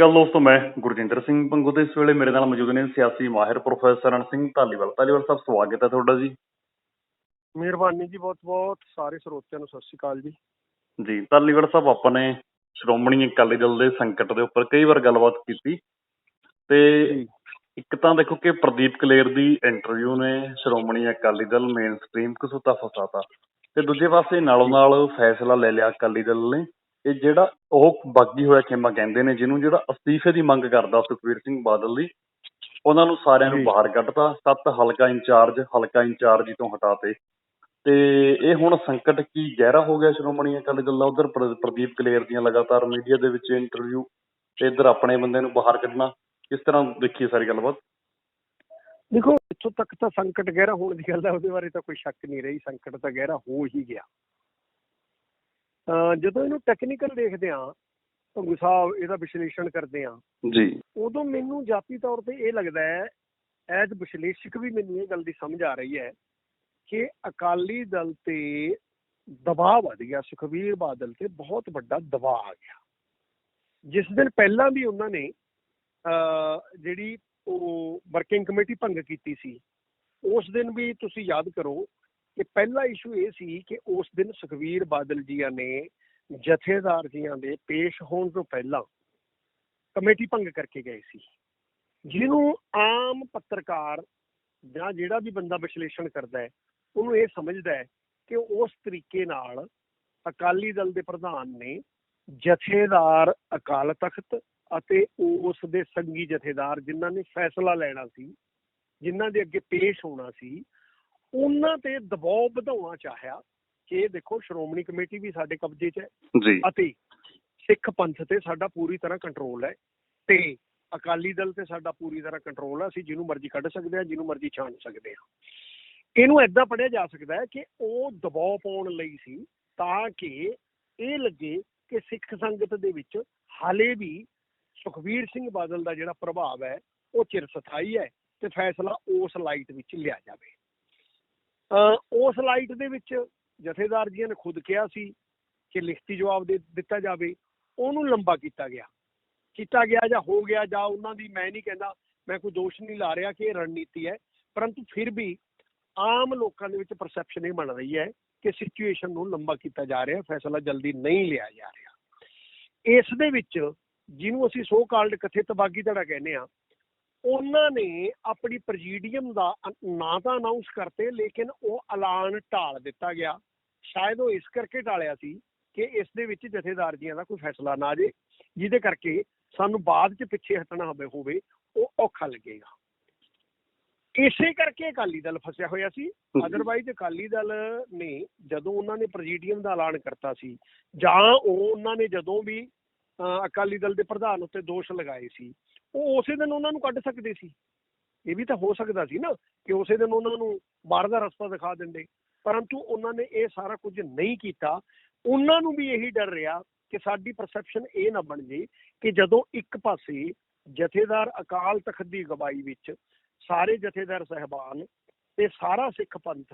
ਗੱਲ ਦੋਸਤੋ ਮੈਂ ਗੁਰਜਿੰਦਰ ਸਿੰਘ ਪੰਗੂ ਤੇ ਇਸ ਵੇਲੇ ਮੇਰੇ ਨਾਲ ਮੌਜੂਦ ਨੇ ਸਿਆਸੀ ਮਾਹਿਰ ਪ੍ਰੋਫੈਸਰ ਰਣ ਸਿੰਘ ਧਾਲੀਵਾਲ। ਧਾਲੀਵਾਲ ਸਾਹਿਬ ਸਵਾਗਤ ਹੈ ਤੁਹਾਡਾ ਜੀ। ਮਿਹਰਬਾਨੀ ਜੀ ਬਹੁਤ ਬਹੁਤ ਸਾਰੇ ਸਰੋਤਿਆਂ ਨੂੰ ਸਤਿ ਸ਼੍ਰੀ ਅਕਾਲ ਜੀ। ਜੀ ਧਾਲੀਵਾਲ ਸਾਹਿਬ ਆਪਾਂ ਨੇ ਸ਼੍ਰੋਮਣੀ ਅਕਾਲੀ ਦਲ ਦੇ ਸੰਕਟ ਦੇ ਉੱਪਰ ਕਈ ਵਾਰ ਗੱਲਬਾਤ ਕੀਤੀ ਤੇ ਇੱਕ ਤਾਂ ਦੇਖੋ ਕਿ ਪ੍ਰਦੀਪ ਕਲੇਰ ਦੀ ਇੰਟਰਵਿਊ ਨੇ ਸ਼੍ਰੋਮਣੀ ਅਕਾਲੀ ਦਲ ਮੇਨ ਸਟ੍ਰੀਮ ਕਸੂਤਾ ਫਸਾਤਾ ਤੇ ਦੂਜੇ ਪਾਸੇ ਨਾਲੋਂ ਨਾਲ ਫੈਸਲਾ ਲੈ ਲਿਆ ਅਕਾਲੀ ਦਲ ਨੇ। ਇਹ ਜਿਹੜਾ ਉਹ ਬਾਗੀ ਹੋਇਆ ਖੇਮਾ ਕਹਿੰਦੇ ਨੇ ਜਿਹਨੂੰ ਜਿਹੜਾ ਅਸਤੀਫੇ ਦੀ ਮੰਗ ਕਰਦਾ ਸੁਖਵੀਰ ਸਿੰਘ ਬਾਦਲ ਦੀ ਉਹਨਾਂ ਨੂੰ ਸਾਰਿਆਂ ਨੂੰ। ਬਾਹਰ ਕੱਢਤਾ ਸੱਤ ਹਲਕਾ ਇੰਚਾਰਜ ਹਲਕਾ ਇੰਚਾਰਜ ਤੋਂ ਹਟਾਤੇ। ਤੇ ਇਹ ਹੁਣ ਸੰਕਟ ਕੀ ਗਹਿਰਾ ਹੋ ਗਿਆ ਸ਼੍ਰੋਮਣੀ ਅਕਾਲੀ ਦਲ ਦਾ ਉਧਰ ਪ੍ਰਦੀਪ ਕਲੇਰ ਦੀਆਂ ਲਗਾਤਾਰ ਮੀਡੀਆ ਦੇ ਵਿੱਚ ਇੰਟਰਵਿਊ ਤੇ ਇੱਧਰ ਆਪਣੇ ਬੰਦੇ ਨੂੰ ਬਾਹਰ ਕੱਢਣਾ ਕਿਸ ਤਰ੍ਹਾਂ ਦੇਖੀਏ ਸਾਰੀ ਗੱਲਬਾਤ? ਦੇਖੋ ਇੱਥੋਂ ਤੱਕ ਤਾਂ ਸੰਕਟ ਗਹਿਰਾ ਹੋਣ ਦੀ ਗੱਲ ਹੈ ਉਹਦੇ ਬਾਰੇ ਤਾਂ ਕੋਈ ਸ਼ੱਕ ਨਹੀਂ ਰਹੀ ਸੰਕਟ ਤਾਂ ਗਹਿਰਾ ਹੋ ਹੀ ਗਿਆ। ਜਦੋਂ ਇਹਨੂੰ ਟੈਕਨੀਕਲ ਦੇਖਦੇ ਆ ਭੰਗੂ ਸਾਹਿਬ ਇਹਦਾ ਵਿਸ਼ਲੇਸ਼ਣ ਕਰਦੇ ਆ ਜੀ। ਉਦੋਂ ਮੈਨੂੰ ਜਾਤੀ ਤੌਰ ਤੇ ਇਹ ਲੱਗਦਾ ਹੈ ਐਜ਼ ਵਿਸ਼ਲੇਸ਼ਕ ਵੀ ਮੈਨੂੰ ਇਹ ਗੱਲ ਦੀ ਸਮਝ ਆ ਰਹੀ ਹੈ ਕਿ ਅਕਾਲੀ ਦਲ ਤੇ ਦਬਾਅ ਵਧ ਗਿਆ ਸੁਖਬੀਰ ਬਾਦਲ ਤੇ ਬਹੁਤ ਵੱਡਾ ਦਬਾਅ ਆ ਗਿਆ। ਜਿਸ ਦਿਨ ਪਹਿਲਾਂ ਵੀ ਉਹਨਾਂ ਨੇ ਜਿਹੜੀ ਉਹ ਵਰਕਿੰਗ ਕਮੇਟੀ ਭੰਗ ਕੀਤੀ ਸੀ ਉਸ ਦਿਨ ਵੀ ਤੁਸੀਂ ਯਾਦ ਕਰੋ ਕਿ ਪਹਿਲਾ ਇਸ਼ੂ ਇਹ ਸੀ ਕਿ ਉਸ ਦਿਨ ਸੁਖਬੀਰ ਬਾਦਲ ਜੀਆਂ ਨੇ ਜਥੇਦਾਰ ਜੀਆਂ ਦੇ ਪੇਸ਼ ਹੋਣ ਤੋਂ ਪਹਿਲਾਂ ਕਮੇਟੀ ਭੰਗ ਕਰਕੇ ਗਏ ਸੀ। ਜਿਹਨੂੰ ਆਮ ਪੱਤਰਕਾਰ ਜਾਂ ਜਿਹੜਾ ਵੀ ਬੰਦਾ ਵਿਸ਼ਲੇਸ਼ਣ ਕਰਦਾ ਹੈ, ਉਹਨੂੰ ਇਹ ਸਮਝਦਾ ਹੈ ਕਿ ਉਸ ਤਰੀਕੇ ਨਾਲ ਅਕਾਲੀ ਦਲ ਦੇ ਪ੍ਰਧਾਨ ਨੇ ਜਥੇਦਾਰ ਅਕਾਲ ਤਖਤ ਅਤੇ ਉਸ ਦੇ ਸੰਗੀ ਜਥੇਦਾਰ ਜਿਨ੍ਹਾਂ ਨੇ ਫੈਸਲਾ ਲੈਣਾ ਸੀ, ਜਿਨ੍ਹਾਂ ਦੇ ਅੱਗੇ ਪੇਸ਼ ਹੋਣਾ ਸੀ ਉਹਨਾਂ ਤੇ ਦਬਾਅ ਵਧਾਉਣਾ ਚਾਹਿਆ ਕਿ ਦੇਖੋ ਸ਼੍ਰੋਮਣੀ ਕਮੇਟੀ ਵੀ ਸਾਡੇ ਕਬਜ਼ੇ 'ਚ ਹੈ ਜੀ। ਅਤੇ ਸਿੱਖ ਪੰਥ ਤੇ ਸਾਡਾ ਪੂਰੀ ਤਰ੍ਹਾਂ ਕੰਟਰੋਲ ਹੈ ਤੇ ਅਕਾਲੀ ਦਲ ਤੇ ਸਾਡਾ ਪੂਰੀ ਤਰ੍ਹਾਂ ਕੰਟਰੋਲ ਹੈ ਅਸੀਂ ਜਿਹਨੂੰ ਮਰਜ਼ੀ ਕੱਢ ਸਕਦੇ ਹਾਂ ਜਿਹਨੂੰ ਮਰਜ਼ੀ ਛਾਂਟ ਸਕਦੇ ਹਾਂ। ਇਹਨੂੰ ਐਦਾਂ ਪੜਿਆ ਜਾ ਸਕਦਾ ਹੈ ਕਿ ਉਹ ਦਬਾਅ ਪਾਉਣ ਲਈ ਸੀ ਤਾਂ ਕਿ ਇਹ ਲੱਗੇ ਕਿ ਸਿੱਖ ਸੰਗਤ ਦੇ ਵਿੱਚ ਹਾਲੇ ਵੀ ਸੁਖਵੀਰ ਸਿੰਘ ਬਾਦਲ ਦਾ ਜਿਹੜਾ ਪ੍ਰਭਾਵ ਹੈ ਉਹ ਚਿਰਸਥਾਈ ਹੈ ਤੇ ਫੈਸਲਾ ਉਸ ਲਾਈਟ ਵਿੱਚ ਲਿਆ ਜਾਵੇ। ਉਸ ਲਾਈਟ ਦੇ ਵਿੱਚ ਜਥੇਦਾਰ ਜੀਆਂ ਨੇ ਖੁਦ ਕਿਹਾ ਸੀ ਕਿ ਲਿਖਤੀ ਜਵਾਬ ਦੇ ਦਿੱਤਾ ਜਾਵੇ, ਉਹਨੂੰ ਲੰਬਾ ਕੀਤਾ ਗਿਆ। ਕੀਤਾ ਗਿਆ ਜਾਂ ਹੋ ਗਿਆ ਜਾਂ ਉਹਨਾਂ ਦੀ ਮੈਂ ਨਹੀਂ ਕਹਿੰਦਾ, ਮੈਂ ਕੋਈ ਦੋਸ਼ ਨਹੀਂ ਲਾ ਰਿਹਾ ਕਿ ਇਹ ਰਣਨੀਤੀ ਹੈ, ਪਰੰਤੂ ਫਿਰ ਵੀ ਆਮ ਲੋਕਾਂ ਦੇ ਵਿੱਚ ਪਰਸੈਪਸ਼ਨ ਇਹ ਬਣ ਰਹੀ ਹੈ ਕਿ ਸਿਚੁਏਸ਼ਨ ਨੂੰ ਲੰਬਾ ਕੀਤਾ ਜਾ ਰਿਹਾ, ਫੈਸਲਾ ਜਲਦੀ ਨਹੀਂ ਲਿਆ ਜਾ ਰਿਹਾ। ਇਸ ਦੇ ਵਿੱਚ ਜਿਹਨੂੰ ਅਸੀਂ ਸੋ ਕਾਲਡ ਕਥਿਤ ਬਾਗੀ ਧੜਾ ਕਹਿੰਦੇ ਆ ਉਹਨਾਂ ਨੇ ਆਪਣੀ ਪ੍ਰੈਜ਼ੀਡੀਅਮ ਦਾ ਨਾਂ ਤਾਂ ਅਨਾਉਂਸ ਕਰਤੇ ਲੇਕਿਨ ਉਹ ਐਲਾਨ ਢਾਲ ਦਿੱਤਾ ਗਿਆ। ਸ਼ਾਇਦ ਉਹ ਇਸ ਕਰਕੇ ਢਾਲਿਆ ਸੀ ਕਿ ਇਸ ਦੇ ਵਿੱਚ ਜਥੇਦਾਰ ਜੀਆਂ ਦਾ ਕੋਈ ਫੈਸਲਾ ਨਾ ਜੇ ਜਿਹਦੇ ਕਰਕੇ ਸਾਨੂੰ ਬਾਅਦ 'ਚ ਪਿੱਛੇ ਹਟਣਾ ਹੋਵੇ ਹੋਵੇ ਉਹ ਔਖਾ ਲੱਗੇਗਾ। ਇਸੇ ਕਰਕੇ ਅਕਾਲੀ ਦਲ ਫਸਿਆ ਹੋਇਆ ਸੀ। ਅਦਰਵਾਈਜ਼ ਅਕਾਲੀ ਦਲ ਨੇ ਜਦੋਂ ਉਹਨਾਂ ਨੇ ਪ੍ਰੈਜ਼ੀਡੀਅਮ ਦਾ ਐਲਾਨ ਕਰਤਾ ਸੀ ਜਾਂ ਉਹ ਉਹਨਾਂ ਨੇ ਜਦੋਂ ਵੀ ਅਕਾਲੀ ਦਲ ਦੇ ਪ੍ਰਧਾਨ ਉੱਤੇ ਦੋਸ਼ ਲਗਾਏ ਸੀ ਉਹ ਉਸੇ ਦਿਨ ਉਹਨਾਂ ਨੂੰ ਕੱਢ ਸਕਦੇ ਸੀ। ਇਹ ਵੀ ਤਾਂ ਹੋ ਸਕਦਾ ਸੀ ਨਾ ਕਿ ਉਸੇ ਦਿਨ ਉਹਨਾਂ ਨੂੰ ਬਾਹਰ ਦਾ ਰਸਤਾ ਦਿਖਾ ਦਿੰਦੇ। ਪਰੰਤੂ ਉਹਨਾਂ ਨੇ ਇਹ ਸਾਰਾ ਕੁਝ ਨਹੀਂ ਕੀਤਾ। ਉਹਨਾਂ ਨੂੰ ਵੀ ਇਹੀ ਡਰ ਰਿਹਾ ਕਿ ਸਾਡੀ ਪਰਸੈਪਸ਼ਨ ਇਹ ਨਾ ਬਣ ਜੇ ਕਿ ਜਦੋਂ ਇੱਕ ਪਾਸੇ ਜਥੇਦਾਰ ਅਕਾਲ ਤਖਤ ਦੀ ਅਗਵਾਈ ਵਿੱਚ ਸਾਰੇ ਜਥੇਦਾਰ ਸਹਿਬਾਨ ਤੇ ਸਾਰਾ ਸਿੱਖ ਪੰਥ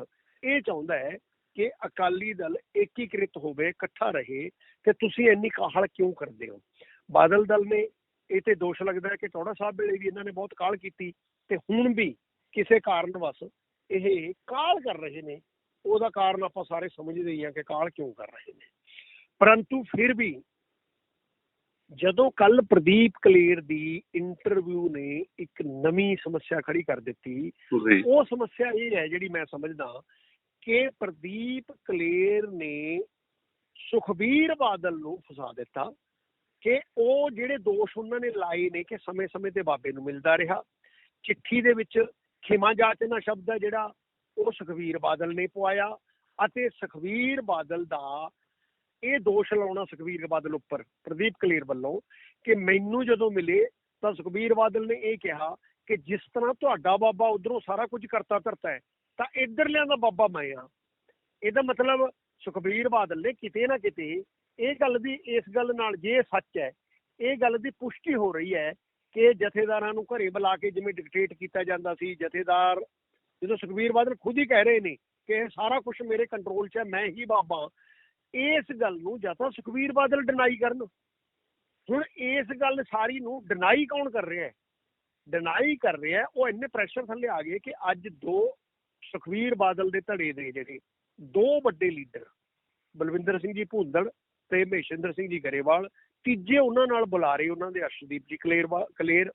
ਇਹ ਚਾਹੁੰਦਾ ਹੈ ਕਿ ਅਕਾਲੀ ਦਲ ਏਕੀਕ੍ਰਿਤ ਹੋਵੇ, ਇਕੱਠਾ ਰਹੇ, ਤੇ ਤੁਸੀਂ ਇੰਨੀ ਕਾਹਲ ਕਿਉਂ ਕਰਦੇ ਹੋ? ਬਾਦਲ ਦਲ ਨੇ ਇਹ ਤੇ ਦੋਸ਼ ਲੱਗਦਾ ਹੈ ਕਿ ਟੋੜਾ ਸਾਹਿਬ ਵੇਲੇ ਵੀ ਇਹਨਾਂ ਨੇ ਬਹੁਤ ਕਾਹਲ ਕੀਤੀ ਤੇ ਹੁਣ ਵੀ ਕਿਸੇ ਕਾਰਨ ਵਸ ਇਹ ਕਾਹਲ ਕਰ ਰਹੇ ਨੇ ਉਹਦਾ ਕਾਰਨ ਆਪਾਂ ਸਾਰੇ ਸਮਝਦੇ ਹੀ ਹਾਂ ਕਿ ਕਾਹਲ ਕਿਉਂ ਕਰ ਰਹੇ ਨੇ। ਪਰੰਤੂ ਫਿਰ ਵੀ ਜਦੋਂ ਕੱਲ ਪ੍ਰਦੀਪ ਕਲੇਰ ਦੀ ਇੰਟਰਵਿਊ ਨੇ ਇੱਕ ਨਵੀਂ ਸਮੱਸਿਆ ਖੜੀ ਕਰ ਦਿੱਤੀ ਉਹ ਸਮੱਸਿਆ ਇਹ ਹੈ ਜਿਹੜੀ ਮੈਂ ਸਮਝਦਾ ਕਿ ਪ੍ਰਦੀਪ ਕਲੇਰ ਨੇ ਸੁਖਬੀਰ ਬਾਦਲ ਨੂੰ ਫਸਾ ਦਿੱਤਾ। ਕਿ ਉਹ ਜਿਹੜੇ ਦੋਸ਼ ਉਹਨਾਂ ਨੇ ਲਾਏ ਨੇ ਕਿ ਸਮੇਂ-ਸਮੇਂ ਤੇ ਬਾਬੇ ਨੂੰ ਮਿਲਦਾ ਰਿਹਾ। ਚਿੱਠੀ ਦੇ ਵਿੱਚ ਖਿਮਾ ਜਾਚਨਾ ਸ਼ਬਦ ਹੈ ਜਿਹੜਾ, ਉਹ ਸੁਖਬੀਰ ਬਾਦਲ ਨੇ ਪਵਾਇਆ ਅਤੇ ਸੁਖਬੀਰ ਬਾਦਲ ਦਾ ਇਹ ਦੋਸ਼ ਲਾਉਣਾ ਸੁਖਬੀਰ ਬਾਦਲ ਉੱਪਰ, ਪ੍ਰਦੀਪ ਕਲੀਰ ਵੱਲੋਂ ਕਿ ਮੈਨੂੰ ਜਦੋਂ ਮਿਲੇ ਤਾਂ ਸੁਖਬੀਰ ਬਾਦਲ ਨੇ ਇਹ ਕਿਹਾ ਕਿ ਜਿਸ ਤਰ੍ਹਾਂ ਤੁਹਾਡਾ ਬਾਬਾ ਉਧਰੋਂ ਸਾਰਾ ਕੁਝ ਕਰਤਾ ਧਰਤਾ ਹੈ, ਤਾਂ ਇੱਧਰਲਿਆਂ ਦਾ ਬਾਬਾ ਮੈਂ ਆ ਇਹਦਾ ਮਤਲਬ ਸੁਖਬੀਰ ਬਾਦਲ ਨੇ ਕਿਤੇ ਨਾ ਕਿਤੇ ਇਹ ਗੱਲ ਦੀ ਇਸ ਗੱਲ ਨਾਲ ਜੇ ਸੱਚ ਹੈ, ਇਹ ਗੱਲ ਦੀ ਪੁਸ਼ਟੀ ਹੋ ਰਹੀ ਹੈ ਕਿ ਜਥੇਦਾਰਾਂ ਨੂੰ ਘਰੇ ਬੁਲਾ ਕੇ ਜਿਵੇਂ ਡਿਕਟੇਟ ਕੀਤਾ ਜਾਂਦਾ ਸੀ, ਜਥੇਦਾਰ ਜਦੋਂ ਸੁਖਬੀਰ ਬਾਦਲ ਖੁਦ ਹੀ ਕਹਿ ਰਹੇ ਨੇ ਕਿ ਸਾਰਾ ਕੁਝ ਮੇਰੇ ਕੰਟਰੋਲ 'ਚ ਹੈ, ਮੈਂ ਹੀ ਬਾਬਾ, ਇਸ ਗੱਲ ਨੂੰ ਜਾਂ ਤਾਂ ਸੁਖਬੀਰ ਬਾਦਲ ਡਿਨਾਈ ਕਰਨ। ਹੁਣ ਇਸ ਗੱਲ ਸਾਰੀ ਨੂੰ ਡਿਨਾਈ ਕੌਣ ਕਰ ਰਿਹਾ ਹੈ? ਡਿਨਾਈ ਕਰ ਰਿਹਾ ਉਹ ਇੰਨੇ ਪ੍ਰੈਸ਼ਰ ਥੱਲੇ ਆ ਗਏ ਕਿ ਅੱਜ ਦੋ ਸੁਖਵੀਰ ਬਾਦਲ ਦੇ ਧੜੇ ਦੇ ਜਿਹੜੇ, ਦੋ ਵੱਡੇ ਲੀਡਰ ਬਲਵਿੰਦਰ ਸਿੰਘ ਜੀ ਭੁੰਦੜ ਤੇ ਮਹੇਸ਼ਿੰਦਰ ਸਿੰਘ ਜੀ ਗਰੇਵਾਲ, ਤੀਜੇ ਉਹਨਾਂ ਨਾਲ ਬੁਲਾਰੇ ਉਹਨਾਂ ਦੇ ਅਰਸ਼ਦੀਪ ਜੀ ਕਲੇਰ ਕਲੇਰ।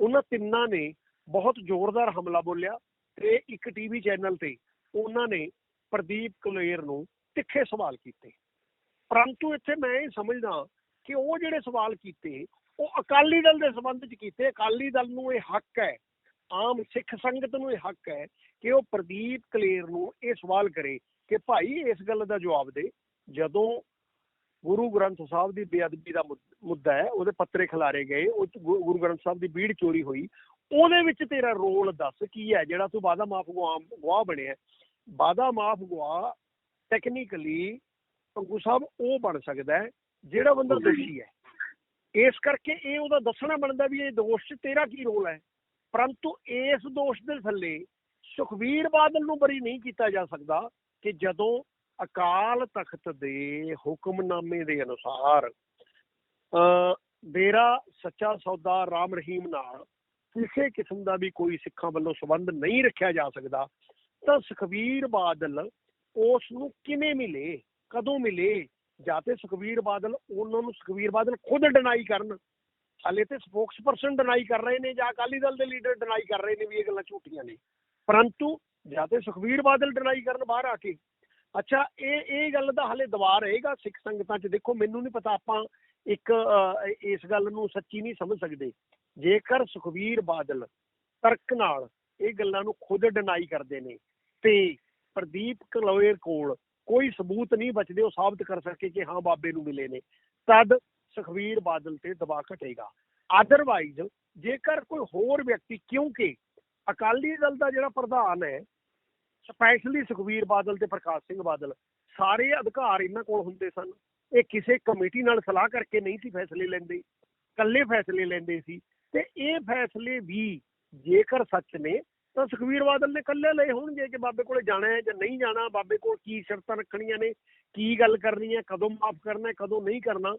ਉਹਨਾਂ ਤਿੰਨਾਂ ਨੇ ਬਹੁਤ ਜ਼ੋਰਦਾਰ ਹਮਲਾ ਬੋਲਿਆ ਤੇ ਇੱਕ ਟੀਵੀ ਚੈਨਲ ਤੇ ਉਹਨਾਂ ਨੇ ਪ੍ਰਦੀਪ ਕਲੇਰ ਨੂੰ ਤਿੱਖੇ ਸਵਾਲ ਕੀਤੇ। ਪਰੰਤੂ ਇੱਥੇ ਮੈਂ ਇਹ ਸਮਝਦਾ ਕਿ ਉਹ ਜਿਹੜੇ ਸਵਾਲ ਕੀਤੇ, ਉਹ ਅਕਾਲੀ ਦਲ ਦੇ ਸੰਬੰਧ ਚ ਕੀਤੇ। ਅਕਾਲੀ ਦਲ ਨੂੰ ਇਹ ਹੱਕ ਹੈ, ਆਮ ਸਿੱਖ ਸੰਗਤ ਨੂੰ ਇਹ ਹੱਕ ਹੈ ਕਿ ਉਹ ਪ੍ਰਦੀਪ ਕਲੇਰ ਨੂੰ ਇਹ ਸਵਾਲ ਕਰੇ ਕਿ ਭਾਈ ਇਸ ਗੱਲ ਦਾ ਜਵਾਬ ਦੇ। ਜਦੋਂ ਗੁਰੂ ਗ੍ਰੰਥ ਸਾਹਿਬ ਦੀ ਬੇਅਦਬੀ ਦਾ ਮੁੱਦਾ ਹੈ, ਉਹਦੇ ਪੱਤਰੇ ਖਿਲਾਰੇ ਗਏ, ਉਹ ਗੁਰੂ ਗ੍ਰੰਥ ਸਾਹਿਬ ਦੀ ਬੀੜ ਚੋਰੀ ਹੋਈ। ਉਹਦੇ ਵਿੱਚ ਤੇਰਾ ਰੋਲ ਦੱਸ ਕੀ ਹੈ, ਜਿਹੜਾ ਤੂੰ ਵਾਦਾ ਮਾਫ ਗਵਾਹ ਬਣਿਆ ਵਾਦਾ ਮਾਫ ਗਵਾਹ ਟੈਕਨੀਕਲੀ ਪੰਗੂ ਸਾਹਿਬ ਉਹ ਬਣ ਸਕਦਾ ਹੈ, ਜਿਹੜਾ ਬੰਦਾ ਦੋਸ਼ੀ ਹੈ। ਇਸ ਕਰਕੇ ਇਹ ਉਹਦਾ ਦੱਸਣਾ ਬਣਦਾ ਵੀ ਇਹ ਦੋਸ਼ 'ਚ ਤੇਰਾ ਕੀ ਰੋਲ ਹੈ? ਪਰੰਤੂ ਇਸ ਦੋਸ਼ ਦੇ ਥੱਲੇ ਸੁਖਵੀਰ ਬਾਦਲ ਨੂੰ ਬਰੀ ਨਹੀਂ ਕੀਤਾ ਜਾ ਸਕਦਾ ਕਿ ਜਦੋਂ ਅਕਾਲ ਤਖਤ ਦੇ ਹੁਕਮਨਾਮੇ ਦੇ ਅਨੁਸਾਰ ਅ ਡੇਰਾ ਸੱਚਾ ਸੌਦਾ ਰਾਮ ਰਹੀਮ ਨਾਲ ਕਿਸੇ ਕਿਸਮ ਦਾ ਵੀ ਕੋਈ ਸਿੱਖਾਂ ਵੱਲੋਂ ਸੰਬੰਧ ਨਹੀਂ ਰੱਖਿਆ ਜਾ ਸਕਦਾ, ਤਾਂ ਸੁਖਵੀਰ ਬਾਦਲ ਉਸ ਨੂੰ ਕਿਵੇਂ ਮਿਲੇ, ਕਦੋਂ ਮਿਲੇ? ਜਾਂ ਤੇ ਸੁਖਵੀਰ ਬਾਦਲ ਉਹਨਾਂ ਨੂੰ ਸੁਖਵੀਰ ਬਾਦਲ ਖੁਦ ਡਿਨਾਈ ਕਰਨ। ਹਾਲੇ ਤੇ ਸਪੋਕਸਪਰਸਨ ਡਿਨਾਈ ਕਰ ਰਹੇ ਨੇ ਜਾਂ ਅਕਾਲੀ ਦਲ ਦੇ ਲੀਡਰ ਡਿਨਾਈ ਕਰ ਰਹੇ ਨੇ ਵੀ ਇਹ ਗੱਲਾਂ ਝੂਠੀਆਂ ਨੇ। ਪਰੰਤੂ ਜਾਂ ਤੇ ਸੁਖਵੀਰ ਬਾਦਲ ਡਿਨਾਈ ਕਰਨ ਬਾਹਰ ਆ ਕੇ ਅੱਛਾ, ਇਹ ਇਹ ਗੱਲ ਦਾ ਹਲੇ ਦਵਾ ਰਹੇਗਾ ਸਿੱਖ ਸੰਗਤਾਂ 'ਚ। ਦੇਖੋ, ਮੈਨੂੰ ਨਹੀਂ ਪਤਾ ਆਪਾਂ ਇੱਕ ਇਸ ਗੱਲ ਨੂੰ ਸੱਚੀ ਨਹੀਂ ਸਮਝ ਸਕਦੇ। ਜੇਕਰ ਸੁਖਵੀਰ ਬਾਦਲ ਤਰਕ ਨਾਲ ਇਹ ਗੱਲਾਂ ਨੂੰ ਖੁਦ ਡਿਨਾਈ ਕਰਦੇ ਨੇ ਤੇ ਪ੍ਰਦੀਪ ਕਲੋਏਰ ਕੋਲ ਕੋਈ ਸਬੂਤ ਨਹੀਂ ਬਚਦੇ, ਉਹ ਸਾਬਤ ਕਰ ਸਕੇ ਕਿ ਹਾਂ, ਬਾਬੇ ਨੂੰ ਮਿਲੇ ਨੇ, ਤਦ ਸੁਖਵੀਰ ਬਾਦਲ ਤੇ ਦਬਾਅ ਘਟੇਗਾ। ਅਦਰਵਾਈਜ਼ ਜੇਕਰ ਕੋਈ ਹੋਰ ਵਿਅਕਤੀ, ਕਿਉਂਕਿ ਅਕਾਲੀ ਦਲ ਦਾ ਜਿਹੜਾ ਪ੍ਰਧਾਨ ਹੈ ਸਪੈਸ਼ਲੀ ਸੁਖਵੀਰ ਬਾਦਲ ਤੇ ਪ੍ਰਕਾਸ਼ ਸਿੰਘ ਬਾਦਲ, ਸਾਰੇ ਅਧਿਕਾਰ ਇਹਨਾਂ ਕੋਲ ਹੁੰਦੇ ਸਨ। ਇਹ ਕਿਸੇ ਕਮੇਟੀ ਨਾਲ ਸਲਾਹ ਕਰਕੇ ਨਹੀਂ ਸੀ ਫੈਸਲੇ ਲੈਂਦੇ। ਇਕੱਲੇ ਫੈਸਲੇ ਲੈਂਦੇ ਸੀ। ਤੇ ਇਹ ਫੈਸਲੇ ਵੀ ਜੇਕਰ ਸੱਚ ਨੇ, ਤਾਂ ਸੁਖਵੀਰ ਬਾਦਲ ਨੇ ਇਕੱਲੇ ਲਏ ਹੋਣਗੇ ਕਿ ਬਾਬੇ ਕੋਲੇ ਜਾਣਾ ਹੈ ਜਾਂ ਨਹੀਂ ਜਾਣਾ, ਬਾਬੇ ਕੋਲ ਕੀ ਸ਼ਰਤਾਂ ਰੱਖਣੀਆਂ ਨੇ, ਕੀ ਗੱਲ ਕਰਨੀ ਹੈ, ਕਦੋਂ ਮਾਫ ਕਰਨਾ ਹੈ, ਕਦੋਂ ਨਹੀਂ ਕਰਨਾ।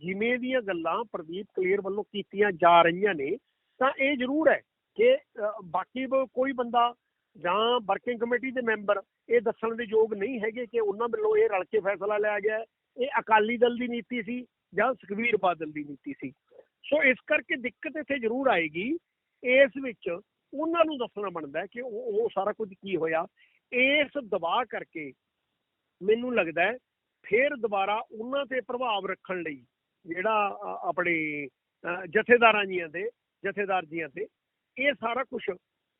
ਜਿਵੇਂ ਦੀਆਂ ਗੱਲਾਂ ਪ੍ਰਦੀਪ ਕਲੀਅਰ ਵੱਲੋਂ ਕੀਤੀਆਂ ਜਾ ਰਹੀਆਂ ਨੇ, ਤਾਂ ਇਹ ਜ਼ਰੂਰ ਹੈ ਕਿ ਬਾਕੀ ਕੋਈ ਬੰਦਾ ਜਾਂ ਵਰਕਿੰਗ ਕਮੇਟੀ ਦੇ ਮੈਂਬਰ ਇਹ ਦੱਸਣ ਦੇ ਯੋਗ ਨਹੀਂ ਹੈਗੇ ਕਿ ਉਹਨਾਂ ਵੱਲੋਂ ਇਹ ਰਲ ਕੇ ਫੈਸਲਾ ਲਿਆ ਗਿਆ ਇਹ ਅਕਾਲੀ ਦਲ ਦੀ ਨੀਤੀ ਸੀ ਜਾਂ ਸੁਖਵੀਰ ਬਾਦਲ ਦੀ ਨੀਤੀ ਸੀ। ਸੋ ਇਸ ਕਰਕੇ ਦਿੱਕਤ ਇੱਥੇ ਜ਼ਰੂਰ ਆਏਗੀ। ਇਸ ਵਿੱਚ ਉਹਨਾਂ ਨੂੰ ਦੱਸਣਾ ਬਣਦਾ ਕਿ ਉਹ ਸਾਰਾ ਕੁਝ ਕੀ ਹੋਇਆ। ਇਸ ਦਬਾਅ ਕਰਕੇ ਮੈਨੂੰ ਲੱਗਦਾ ਹੈ ਫਿਰ ਦੁਬਾਰਾ ਉਹਨਾਂ ਤੇ ਪ੍ਰਭਾਵ ਰੱਖਣ ਲਈ ਜਿਹੜਾ ਆਪਣੇ ਜਥੇਦਾਰਾਂ ਜੀਆਂ ਦੇ, ਜਥੇਦਾਰ ਜੀਆਂ ਤੇ ਇਹ ਸਾਰਾ ਕੁਝ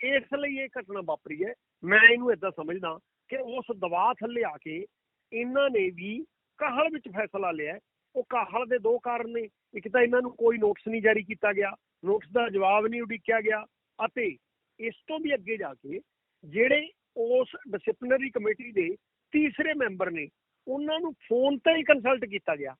ਇਸ ਲਈ ਇਹ ਘਟਨਾ ਵਾਪਰੀ ਹੈ। ਮੈਂ ਇਹਨੂੰ ਇਦਾਂ ਸਮਝਦਾ ਕਿ ਉਸ ਦਬਾਅ ਥੱਲੇ ਆ ਕੇ ਇਹਨਾਂ ਨੇ ਵੀ ਕਾਹਲ ਵਿੱਚ ਫੈਸਲਾ ਲਿਆ। ਉਹ ਕਾਹਲ ਦੇ ਦੋ ਕਾਰਨ ਨੇ। ਇੱਕ ਤਾਂ ਇਹਨਾਂ ਨੂੰ ਕੋਈ ਨੋਟਿਸ ਨਹੀਂ ਜਾਰੀ ਕੀਤਾ ਗਿਆ। ਨੋਟਿਸ ਦਾ ਜਵਾਬ ਨਹੀਂ ਉਡੀਕਿਆ ਗਿਆ ਅਤੇ ਇਸ ਤੋਂ ਵੀ ਅੱਗੇ ਜਾ ਕੇ ਜਿਹੜੇ ਉਸ ਡਿਸਪਲਿਨਰੀ ਕਮੇਟੀ ਦੇ ਤੀਸਰੇ ਮੈਂਬਰ ਨੇ, ਉਹਨਾਂ ਨੂੰ ਫੋਨ ਤੇ ਹੀ ਕੰਸਲਟ ਕੀਤਾ ਗਿਆ,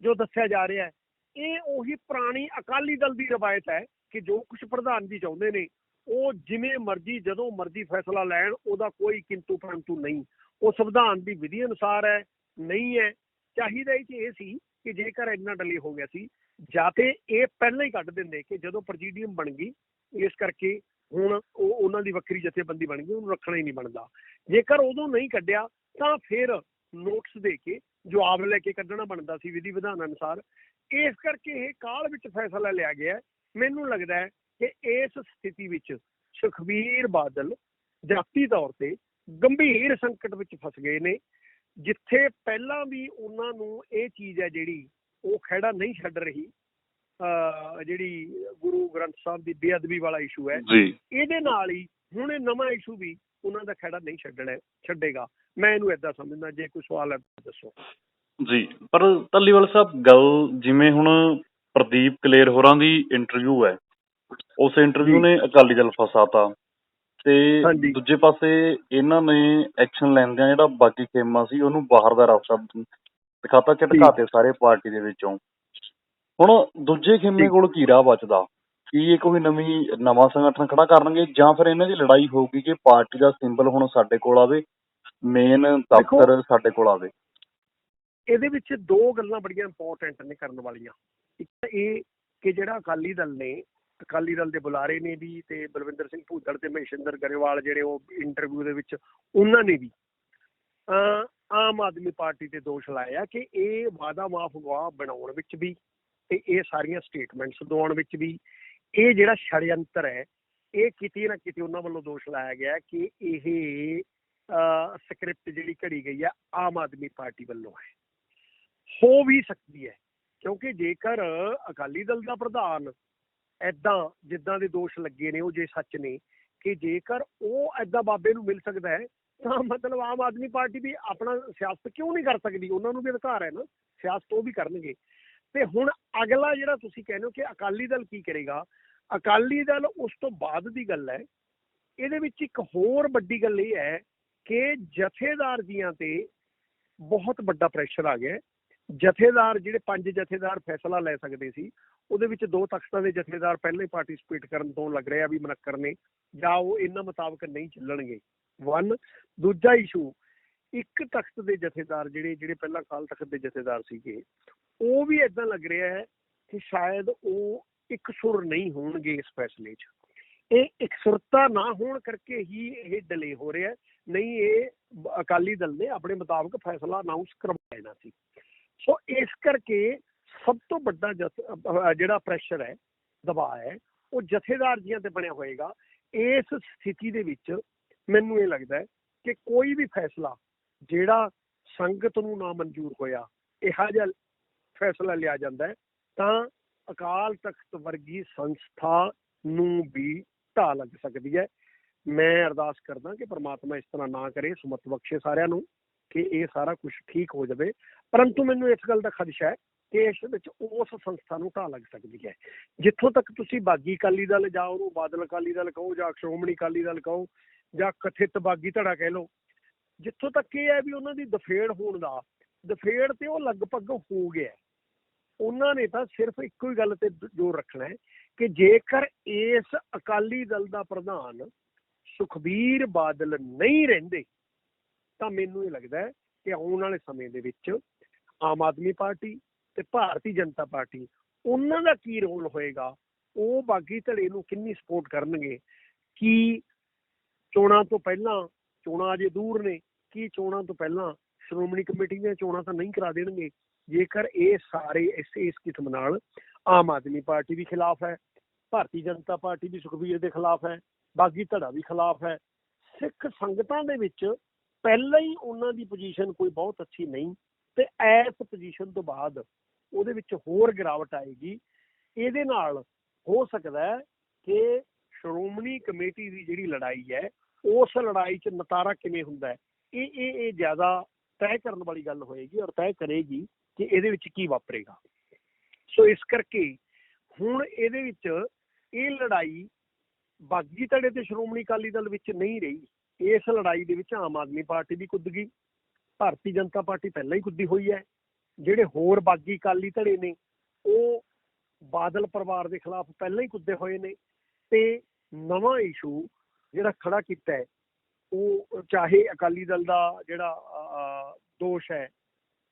ਜੋ ਦੱਸਿਆ ਜਾ ਰਿਹਾ ਹੈ। ਇਹ ਉਹੀ ਪੁਰਾਣੀ ਅਕਾਲੀ ਦਲ ਦੀ ਰਵਾਇਤ ਹੈ ਕਿ ਜੋ ਕੁਝ ਪ੍ਰਧਾਨ ਜੀ ਚਾਹੁੰਦੇ ਨੇ ਉਹ ਜਿਵੇਂ ਮਰਜ਼ੀ, ਜਦੋਂ ਮਰਜ਼ੀ ਫੈਸਲਾ ਲੈਣ, ਉਹਦਾ ਕੋਈ ਕਿੰਤੂ ਪਰੰਤੂ ਨਹੀਂ। ਉਹ ਸੰਵਿਧਾਨ ਦੀ ਵਿਧੀ ਅਨੁਸਾਰ ਹੈ, ਨਹੀਂ ਹੈ। ਚਾਹੀਦਾ ਹੀ ਕਿ ਇਹ ਸੀ ਕਿ ਜੇਕਰ ਇੰਨਾ ਡਿਲੇ ਹੋ ਗਿਆ ਸੀ, ਜਾਂ ਤੇ ਇਹ ਪਹਿਲਾਂ ਹੀ ਕੱਢ ਦਿੰਦੇ ਕਿ ਜਦੋਂ ਪ੍ਰੈਜ਼ੀਡੀਅਮ ਬਣ ਗਈ, ਇਸ ਕਰਕੇ ਹੁਣ ਉਹ ਉਹਨਾਂ ਦੀ ਵੱਖਰੀ ਜਥੇਬੰਦੀ ਬਣ ਗਈ, ਉਹਨੂੰ ਰੱਖਣਾ ਹੀ ਨਹੀਂ ਬਣਦਾ। ਜੇਕਰ ਉਦੋਂ ਨਹੀਂ ਕੱਢਿਆ, ਤਾਂ ਫਿਰ ਨੋਟਸ ਦੇ ਕੇ ਜਵਾਬ ਲੈ ਕੇ ਕੱਢਣਾ ਬਣਦਾ ਸੀ ਵਿਧੀ ਵਿਧਾਨ ਅਨੁਸਾਰ, ਇਸ ਕਰਕੇ ਇਹ ਕਾਲ ਵਿੱਚ ਫੈਸਲਾ ਲਿਆ ਗਿਆ। ਮੈਨੂੰ ਲੱਗਦਾ ਹੈ ਕਿ ਇਸ ਸਥਿਤੀ ਵਿੱਚ ਸੁਖਬੀਰ ਬਾਦਲ ਜਾਤੀ ਤੌਰ ਤੇ ਗੰਭੀਰ ਸੰਕਟ ਵਿੱਚ ਫਸ ਗਏ ਨੇ ਜਿੱਥੇ ਪਹਿਲਾਂ ਵੀ ਉਹਨਾਂ ਨੂੰ ਇਹ ਚੀਜ਼ ਹੈ ਜਿਹੜੀ ਉਹ ਖਹਿੜਾ ਨਹੀਂ ਛੱਡ ਰਹੀ ਜਿਹੜੀ ਗੁਰੂ ਗ੍ਰੰਥ ਸਾਹਿਬ ਦੀ ਬੇਅਦਬੀ ਵਾਲਾ ਇਸ਼ੂ ਹੈ ਇਹਦੇ ਨਾਲ ਹੀ ਹੁਣ ਇਹ ਨਵਾਂ ਇਸ਼ੂ ਵੀ ਉਹਨਾਂ ਦਾ ਖਹਿੜਾ ਨਹੀਂ ਛੱਡਣਾ ਛੱਡੇਗਾ। ਮੈਂ ਇਹਨੂੰ ਏਦਾਂ ਸਮਝਦਾ ਜੇ ਕੋਈ ਸਵਾਲ ਹੈ ਦੱਸੋ। ਜੀ ਪਰ ਧੱਲੀਵਾਲ ਸਾਹਿਬ ਗੱਲ ਜਿਵੇਂ ਹੁਣ ਪ੍ਰਦੀਪ ਕਲੇਰ ਹੋਰਾਂ ਦੀ ਇੰਟਰਵਿਊ ਹੈ ਉਸ ਇੰਟਰਵਿਊ। ਨੇ ਅਕਾਲੀ ਦਲ ਫਸਾਤਾ ਤੇ। ਦੂਜੇ ਪਾਸੇ ਇਹਨਾਂ ਨੇ ਐਕਸ਼ਨ ਲੈਂਦਿਆਂ ਜਿਹੜਾ ਬਾਕੀ ਖੇਮਾ ਸੀ ਉਹਨੂੰ ਬਾਹਰ ਦਾ ਰਸਤਾ ਦਿਖਾਤਾ ਝਟਕਾਤੇ ਸਾਰੇ ਪਾਰਟੀ ਦੇ ਵਿੱਚੋਂ ਹੁਣ ਦੂਜੇ ਖੇਮੇ। ਕੋਲ ਕੀ ਰਾਹ ਬਚਦਾ ਕੀ ਇਹ ਕੋਈ ਨਵੀਂ ਨਵਾਂ ਸੰਗਠਨ ਖੜਾ ਕਰਨਗੇ ਜਾਂ ਫਿਰ ਇਹਨਾਂ ਦੀ ਲੜਾਈ ਹੋਊਗੀ ਕਿ ਪਾਰਟੀ ਦਾ ਸਿੰਬਲ ਹੁਣ ਸਾਡੇ ਕੋਲ ਆਵੇ ਮੇਨ ਦਫ਼ਤਰ ਸਾਡੇ ਕੋਲ ਆਵੇ ਇਹਦੇ ਵਿੱਚ ਦੋ ਗੱਲਾਂ ਬੜੀਆਂ ਇੰਪੋਰਟੈਂਟ ਨੇ ਕਰਨ ਵਾਲੀਆਂ ਇੱਕ ਇਹ ਕਿ ਜਿਹੜਾ ਅਕਾਲੀ ਦਲ ਨੇ ਅਕਾਲੀ ਦਲ ਦੇ ਬੁਲਾਰੇ ਨੇ ਵੀ ਤੇ ਬਲਵਿੰਦਰ ਸਿੰਘ ਭੂਦੜ ਤੇ ਮਹਿਸ਼ਿੰਦਰ ਗਰੇਵਾਲ ਜਿਹੜੇ ਉਹ ਇੰਟਰਵਿਊ ਦੇ ਵਿੱਚ ਉਹਨਾਂ ਨੇ ਵੀ, ਅਹ ਆਮ ਆਦਮੀ ਪਾਰਟੀ ਤੇ ਦੋਸ਼ ਲਾਇਆ ਕਿ ਇਹ ਵਾਦਾ ਮਾਫ ਗਵਾਹ ਬਣਾਉਣ ਵਿੱਚ ਵੀ ਤੇ ਇਹ ਸਾਰੀਆਂ ਸਟੇਟਮੈਂਟਸ ਦਵਾਉਣ ਵਿੱਚ ਵੀ ਇਹ ਜਿਹੜਾ ਛੜਯੰਤਰ ਹੈ, ਇਹ ਕਿਤੇ ਨਾ ਕਿਤੇ ਉਹਨਾਂ ਵੱਲੋਂ ਦੋਸ਼ ਲਾਇਆ ਗਿਆ ਕਿ ਇਹ ਸਕ੍ਰਿਪਟ ਜਿਹੜੀ ਘੜੀ ਗਈ ਹੈ, ਆਮ ਆਦਮੀ ਪਾਰਟੀ ਵੱਲੋਂ ਹੈ। ਹੋ ਵੀ ਸਕਦੀ ਹੈ, ਕਿਉਂਕਿ ਜੇਕਰ ਅਕਾਲੀ ਦਲ ਦਾ ਪ੍ਰਧਾਨ ਐਦਾਂ ਜਿੱਦਾਂ ਦੇ ਦੋਸ਼ ਲੱਗੇ ਨੇ, ਉਹ ਜੇ ਸੱਚ ਨੇ ਕਿ ਜੇਕਰ ਉਹ ਐਦਾਂ ਬਾਬੇ ਨੂੰ ਮਿਲ ਸਕਦਾ ਹੈ, ਤਾਂ ਮਤਲਬ ਆਮ ਆਦਮੀ ਪਾਰਟੀ ਵੀ ਆਪਣਾ ਸਿਆਸਤ ਕਿਉਂ ਨਹੀਂ ਕਰ ਸਕਦੀ? ਉਹਨਾਂ ਨੂੰ ਵੀ ਅਧਿਕਾਰ ਹੈ ਨਾ, ਸਿਆਸਤ ਉਹ ਵੀ ਕਰਨਗੇ। ਤੇ ਹੁਣ ਅਗਲਾ ਜਿਹੜਾ ਤੁਸੀਂ ਕਹਿੰਦੇ ਹੋ ਕਿ ਅਕਾਲੀ ਦਲ ਕੀ ਕਰੇਗਾ? ਅਕਾਲੀ ਦਲ ਉਸ ਤੋਂ ਬਾਅਦ ਦੀ ਗੱਲ ਹੈ। ਇਹਦੇ ਵਿੱਚ ਇੱਕ ਹੋਰ ਵੱਡੀ ਗੱਲ ਇਹ ਹੈ ਕਿ ਜਥੇਦਾਰ ਜੀਆਂ ਤੇ ਬਹੁਤ ਵੱਡਾ ਪ੍ਰੈਸ਼ਰ ਆ ਗਿਆ ਜਥੇਦਾਰ ਜਿਹੜੇ ਪੰਜ ਜਥੇਦਾਰ ਫੈਸਲਾ ਲੈ ਸਕਦੇ ਸੀ ਉਹਦੇ ਵਿੱਚ ਦੋ ਤਖਤਾਂ ਦੇ ਜਥੇਦਾਰ ਪਹਿਲਾਂ ਹੀ ਪਾਰਟਿਸਿਪੇਟ ਕਰਨ ਤੋਂ ਲੱਗ ਰਿਹਾ ਵੀ ਮਨੱਕਰ ਨੇ, ਜਾਂ ਉਹ ਇਹਨਾਂ ਮੁਤਾਬਕ ਨਹੀਂ ਚੱਲਣਗੇ। ਵਨ ਦੂਜਾ ਇਸ਼ੂ ਇੱਕ ਤਖਤ ਦੇ ਜਥੇਦਾਰ ਜਿਹੜੇ ਜਿਹੜੇ ਪਹਿਲਾਂ ਕਾਲ ਤਖਤ ਦੇ ਜਥੇਦਾਰ ਸੀਗੇ, ਉਹ ਵੀ ਇਦਾਂ ਲੱਗ ਰਿਹਾ ਹੈ ਕਿ ਸ਼ਾਇਦ ਉਹ ਇੱਕ ਸੁਰ ਨਹੀਂ ਹੋਣਗੇ ਇਸ ਫੈਸਲੇ 'ਚ। ਇਹ ਇਕਸੁਰਤਾ ਨਾ ਹੋਣ ਕਰਕੇ ਹੀ ਇਹ ਡਿਲੇ ਹੋ ਰਿਹਾ ਨਹੀਂ, ਇਹ ਅਕਾਲੀ ਦਲ ਨੇ ਆਪਣੇ ਮੁਤਾਬਕ ਫੈਸਲਾ ਅਨਾਉਂਸ ਕਰਵਾ ਲੈਣਾ ਸੀ। ਸੋ ਇਸ ਕਰਕੇ ਸਭ ਤੋਂ ਵੱਡਾ ਜਥ- ਜਿਹੜਾ ਪ੍ਰੈਸ਼ਰ ਹੈ, ਦਬਾਅ ਹੈ, ਉਹ ਜਥੇਦਾਰ ਜੀਆਂ ਤੇ ਬਣਿਆ ਹੋਏਗਾ। ਇਸ ਸਥਿਤੀ ਦੇ ਵਿੱਚ ਮੈਨੂੰ ਇਹ ਲੱਗਦਾ ਹੈ ਕਿ ਕੋਈ ਵੀ ਫੈਸਲਾ ਜਿਹੜਾ ਸੰਗਤ ਨੂੰ ਨਾ ਮਨਜ਼ੂਰ ਹੋਇਆ, ਇਹੋ ਜਿਹਾ ਫੈਸਲਾ ਲਿਆ ਜਾਂਦਾ ਹੈ, ਤਾਂ ਅਕਾਲ ਤਖਤ ਵਰਗੀ ਸੰਸਥਾ ਨੂੰ ਵੀ ਢਾਹ ਲੱਗ ਸਕਦੀ ਹੈ। ਮੈਂ ਅਰਦਾਸ ਕਰਦਾ ਕਿ ਪ੍ਰਮਾਤਮਾ ਇਸ ਤਰ੍ਹਾਂ ਨਾ ਕਰੇ, ਸੁਮਤ ਬਖਸ਼ੇ ਸਾਰਿਆਂ ਨੂੰ, ਕਿ ਇਹ ਸਾਰਾ ਕੁਝ ਠੀਕ ਹੋ ਜਾਵੇ। ਪਰੰਤੂ ਮੈਨੂੰ ਇਸ ਗੱਲ ਦਾ ਖਦਸ਼ਾ ਹੈ ਕਿ ਇਸ ਵਿੱਚ ਉਸ ਸੰਸਥਾ ਨੂੰ ਢਾਹ ਲੱਗ ਸਕਦੀ ਹੈ। ਜਿੱਥੋਂ ਤੱਕ ਤੁਸੀਂ ਬਾਗੀ ਅਕਾਲੀ ਦਲ ਜਾਂ ਉਹਨੂੰ ਬਾਦਲ ਅਕਾਲੀ ਦਲ ਕਹੋ ਜਾਂ ਸ਼੍ਰੋਮਣੀ ਅਕਾਲੀ ਦਲ ਕਹੋ ਜਾਂ ਕਥਿਤ ਬਾਗੀ ਧੜਾ ਕਹਿ ਲਓ, ਜਿੱਥੋਂ ਤੱਕ ਇਹ ਹੈ ਵੀ ਉਹਨਾਂ ਦੀ ਦਫੇੜ ਹੋਣ ਦਾ, ਦਫੇੜ ਤੇ ਉਹ ਲਗਭਗ ਹੋ ਗਿਆ। ਉਹਨਾਂ ਨੇ ਤਾਂ ਸਿਰਫ ਇੱਕੋ ਹੀ ਗੱਲ ਤੇ ਜ਼ੋਰ ਰੱਖਣਾ ਹੈ ਕਿ ਜੇਕਰ ਇਸ ਅਕਾਲੀ ਦਲ ਦਾ ਪ੍ਰਧਾਨ ਸੁਖਬੀਰ ਬਾਦਲ ਨਹੀਂ ਰਹਿੰਦੇ, ਤਾਂ ਮੈਨੂੰ ਇਹ ਲੱਗਦਾ ਹੈ ਕਿ ਆਉਣ ਵਾਲੇ ਸਮੇਂ ਦੇ ਵਿੱਚ ਆਮ ਆਦਮੀ ਪਾਰਟੀ ਤੇ ਭਾਰਤੀ ਜਨਤਾ ਪਾਰਟੀ, ਉਹਨਾਂ ਦਾ ਕੀ ਰੋਲ ਹੋਏਗਾ? ਉਹ ਬਾਗੀ ਧੜੇ ਨੂੰ ਕਿੰਨੀ ਸਪੋਰਟ ਕਰਨਗੇ? ਕੀ ਚੋਣਾਂ ਤੋਂ ਪਹਿਲਾਂ, ਚੋਣਾਂ ਅਜੇ ਦੂਰ ਨੇ, ਕੀ ਚੋਣਾਂ ਤੋਂ ਪਹਿਲਾਂ ਸ਼੍ਰੋਮਣੀ ਕਮੇਟੀ ਦੀਆਂ ਚੋਣਾਂ ਤਾਂ ਨਹੀਂ ਕਰਾ ਦੇਣਗੇ? ਜੇਕਰ ਇਹ ਸਾਰੇ ਇਸ ਇਸ ਕਿਸਮ ਨਾਲ ਆਮ ਆਦਮੀ ਪਾਰਟੀ ਵੀ ਖਿਲਾਫ ਹੈ, ਭਾਰਤੀ ਜਨਤਾ ਪਾਰਟੀ ਵੀ ਸੁਖਬੀਰ ਦੇ ਖਿਲਾਫ ਹੈ, ਬਾਗੀ ਧੜਾ ਵੀ ਖਿਲਾਫ ਹੈ, ਸਿੱਖ ਸੰਗਤਾਂ ਦੇ ਵਿੱਚ ਪਹਿਲਾਂ ਹੀ ਉਹਨਾਂ ਦੀ ਪੋਜੀਸ਼ਨ ਕੋਈ ਬਹੁਤ ਅੱਛੀ ਨਹੀਂ ਤੇ ਐਸ ਪੋਜੀਸ਼ਨ ਤੋਂ ਬਾਅਦ ਉਹਦੇ ਵਿੱਚ ਹੋਰ ਗਿਰਾਵਟ ਆਏਗੀ। ਇਹਦੇ ਨਾਲ ਹੋ ਸਕਦਾ ਹੈ ਕਿ ਸ਼੍ਰੋਮਣੀ ਕਮੇਟੀ ਦੀ ਜਿਹੜੀ ਲੜਾਈ ਹੈ, ਉਸ ਲੜਾਈ 'ਚ ਨਤਾਰਾ ਕਿਵੇਂ ਹੁੰਦਾ ਹੈ? ਇਹ ਇਹ ਇਹ ਜ਼ਿਆਦਾ ਤੈਅ ਕਰਨ ਵਾਲੀ ਗੱਲ ਹੋਏਗੀ ਔਰ ਤੈਅ ਕਰੇਗੀ ਕਿ ਇਹਦੇ ਵਿੱਚ ਕੀ ਵਾਪਰੇਗਾ। ਸੋ ਇਸ ਕਰਕੇ ਹੁਣ ਇਹਦੇ ਵਿੱਚ ਇਹ ਲੜਾਈ ਬਾਗੀ ਧੜੇ ਤੇ ਸ਼੍ਰੋਮਣੀ ਅਕਾਲੀ ਦਲ ਵਿੱਚ ਨਹੀਂ ਰਹੀ। ਇਸ ਲੜਾਈ ਦੇ ਵਿੱਚ ਆਮ ਆਦਮੀ ਪਾਰਟੀ ਵੀ ਕੁੱਦ ਗਈ। ਭਾਰਤੀ ਜਨਤਾ ਪਾਰਟੀ ਪਹਿਲਾਂ ਹੀ ਕੁੱਦੀ ਹੋਈ ਹੈ। ਜਿਹੜੇ ਹੋਰ ਬਾਗੀ ਅਕਾਲੀ ਧੜੇ ਨੇ, ਉਹ ਬਾਦਲ ਪਰਿਵਾਰ ਦੇ ਖਿਲਾਫ ਪਹਿਲਾਂ ਹੀ ਕੁੱਦੇ ਹੋਏ ਨੇ ਤੇ ਨਵਾਂ ਇਸ਼ੂ ਜਿਹੜਾ ਖੜਾ ਕੀਤਾ ਹੈ, ਉਹ ਚਾਹੇ ਅਕਾਲੀ ਦਲ ਦਾ ਜਿਹੜਾ ਦੋਸ਼ ਹੈ,